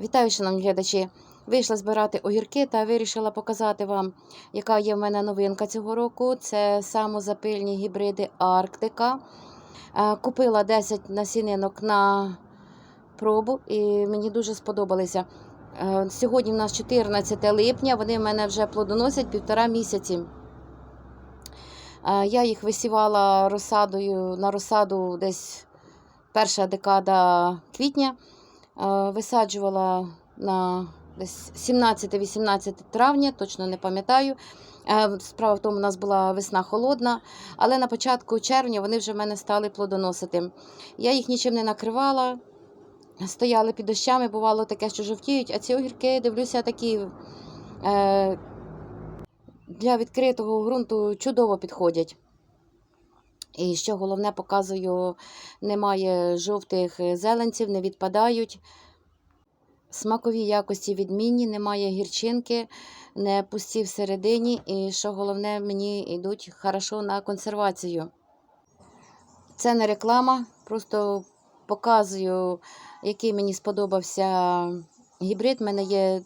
Вітаю, шановні глядачі! Вийшла збирати огірки та вирішила показати вам, яка є в мене новинка цього року. Це самозапильні гібриди Арктика. Е, Купила 10 насінинок на пробу і мені дуже сподобалися. Е, Сьогодні в нас 14 липня, вони в мене вже плодоносять півтора місяці. Е, Я їх висівала розсадою на розсаду десь перша декада квітня. Е, Висаджувала на 17-18 травня, точно не пам'ятаю. Е, Справа в тому, у нас була весна холодна, але на початку червня вони вже в мене стали плодоносити. Я їх нічим не накривала, стояли під дощами, бувало таке, що жовтіють, а ці огірки, дивлюся, такі е, для відкритого ґрунту чудово підходять. І що головне, показую, немає жовтих зеленців, не відпадають. Смакові якості відмінні, немає гірчинки, не пусті всередині. І що головне, мені йдуть хорошо на консервацію. Це не реклама, просто показую, який мені сподобався гібрид. Мене є,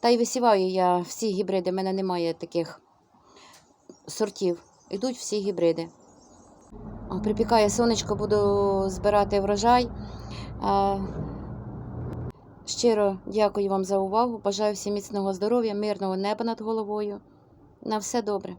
та й висіваю я всі гібриди, в мене немає таких сортів. Йдуть всі гібриди. Припікає сонечко, буду збирати врожай. Щиро дякую вам за увагу. Бажаю всім міцного здоров'я, мирного неба над головою. На все добре.